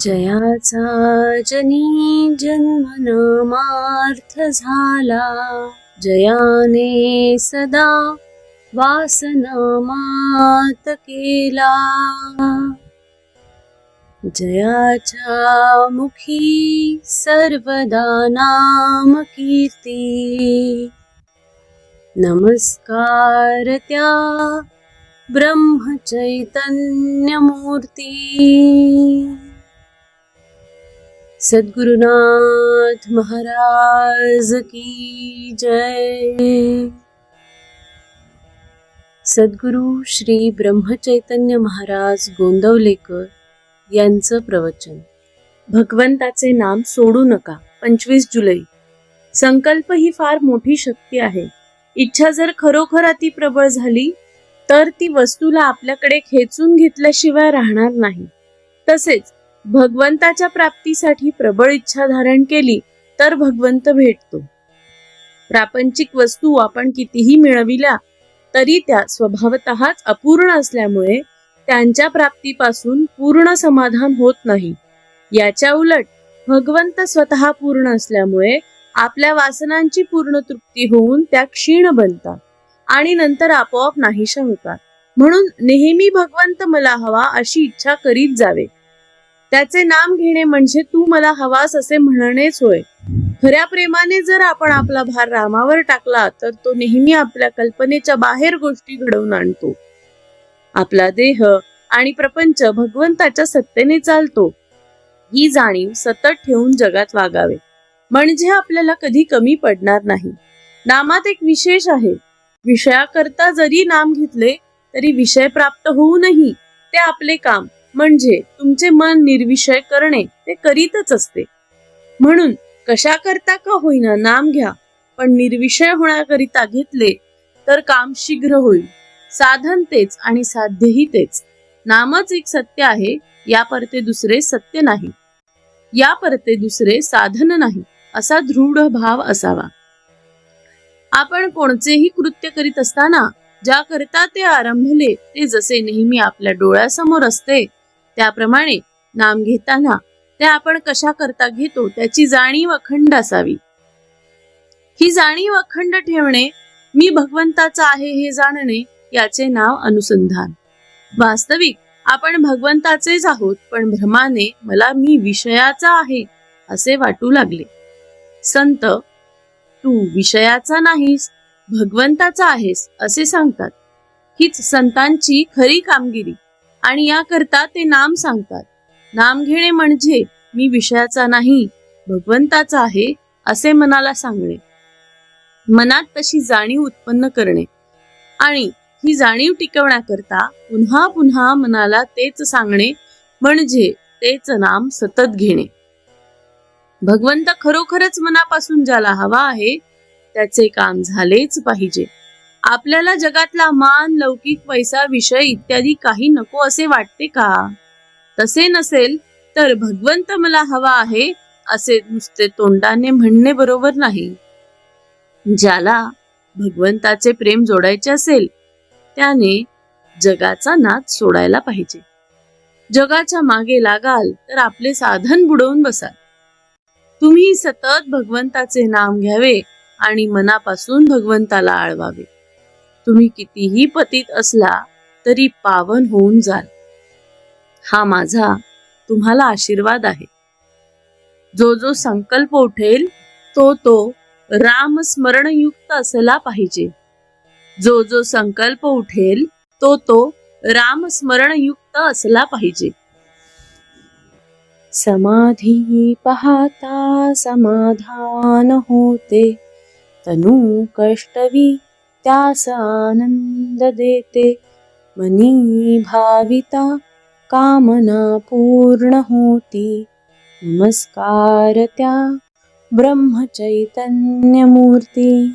जयाचा जनी जन्म नामार्थ झाला. जयाने सदा वासनामात केला. जयाच्या मुखी सर्वदा नाम कीर्ती. नमस्कार त्या ब्रह्मचैतन्यमूर्ती. सद्गुरुनाथ महाराज की जय। सद्गुरु श्री ब्रह्मचैतन्य महाराज गोंदवलेकर यांचं प्रवचन. भगवंताचे नाम सोडू नका पंचवीस जुलै. संकल्प ही फार मोठी शक्ती आहे. इच्छा जर खरोखर अति प्रबळ झाली तर ती वस्तूला आपल्याकडे खेचून घेतल्याशिवाय राहणार नाही. तसेच भगवंताच्या प्राप्तीसाठी प्रबळ इच्छा धारण केली तर भगवंत भेटतो. प्रापंचिक वस्तू आपण कितीही मिळविल्या तरी त्या स्वभावतःच अपूर्ण असल्यामुळे त्यांच्या प्राप्तीपासून पूर्ण समाधान होत नाही. याच्या उलट भगवंत स्वतः पूर्ण असल्यामुळे आपल्या वासनांची पूर्ण तृप्ती होऊन त्या क्षीण बनतात आणि नंतर आपोआप नाहीशा होतात. म्हणून नेहमी भगवंत मला हवा अशी इच्छा करीत जावे. त्याचे नाम घेणे म्हणजे तू मला हवास असे म्हणणेच होय. खऱ्या प्रेमाने जर आपण आपला भार रामावर टाकला तर तो नेहमी आपल्या कल्पनेच्या बाहेर गोष्टी घडवून आणतो. आपला देह आणि प्रपंच भगवंताच्या सत्तेने चालतो. ही जाणीव सतत ठेवून जगात वागावे. म्हणजे आपल्याला कधी कमी पडणार नाही. नामात एक विशेष आहे. विषयाकरता जरी नाम घेतले तरी विषय प्राप्त होऊनही ते आपले काम. म्हणजे तुमचे मन निर्विषय करणे ते करीतच असते. म्हणून कशा करता का होईना नाम घ्या पण निर्विषय होण्याकरिता घेतले तर काम शीघ्र होईल. साधन तेच आणि साध्यही तेच. नामच एक सत्य आहे या परते दुसरे सत्य नाही. या परते दुसरे साधन नाही असा दृढ भाव असावा. आपण कोणतेही कृत्य करीत असताना ज्या करता ते आरंभले ते जसे नेहमी आपल्या डोळ्यासमोर असते त्याप्रमाणे नाम घेताना ते आपण कशा करता घेतो त्याची जाणीव अखंड असावी. ही जाणीव अखंड ठेवणे मी भगवंताचा आहे हे जाणणे याचे नाव अनुसंधान. वास्तविक आपण भगवंताचेच आहोत पण भ्रमाने मला मी विषयाचा आहे असे वाटू लागले. संत तू विषयाचा नाहीस भगवंताचा आहेस असे सांगतात. हीच संतांची खरी कामगिरी. आणि याकरता ते नाम सांगतात. नाम घेणे म्हणजे मी विषयाचा नाही भगवंताचा आहे असे मनाला सांगणे. मनात तशी जाणीव उत्पन्न करणे. आणि ही जाणीव टिकवण्याकरता पुन्हा पुन्हा मनाला तेच सांगणे म्हणजे तेच नाम सतत घेणे. भगवंत खरोखरच मनापासून ज्याला हवा आहे त्याचे काम झालेच पाहिजे. आपल्याला जगातला मान लौकिक पैसा विषय इत्यादी काही नको असे वाटते का? तसे नसेल तर भगवंत मला हवा आहे असे नुसते तोंडाने म्हणणे बरोबर नाही. ज्याला भगवंताचे प्रेम जोडायचे असेल त्याने जगाचा नाद सोडायला पाहिजे. जगाच्या मागे लागाल तर आपले साधन बुडवून बसाल. तुम्ही सतत भगवंताचे नाम घ्यावे आणि मनापासून भगवंताला आळवावे. तुम्ही कितीही पतित असला तरी पावन होऊन जाल. हा माझा तुम्हाला आशीर्वाद आहे. जो जो संकल्प उठेल तो तो राम स्मरणयुक्त असला पाहिजे. जो जो संकल्प उठेल तो तो राम स्मरणयुक्त असला पाहिजे. समाधी पाहता समाधान होते. तनु कष्टवी त्यास आनंद देते. मनी भाविता कामना पूर्ण होती. नमस्कार त्या ब्रह्मचैतन्यमूर्ती.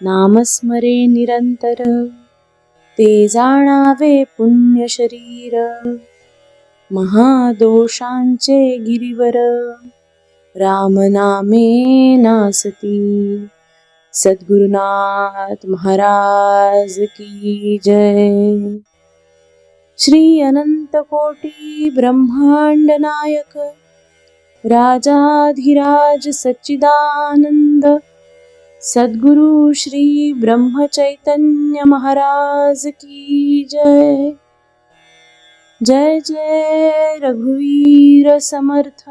नामस्मरे निरंतर. ते जाणावे पुण्य शरीर महादोषांचे गिरिवर. रामनामे नासती. सद्गुरुनाथ महाराज की जय। श्री अनंत कोटी ब्रह्मांड नायक राजाधिराज सच्चिदानंद सद्गुरु श्री ब्रह्म चैतन्य महाराज की जय। जय जय रघुवीर समर्थ।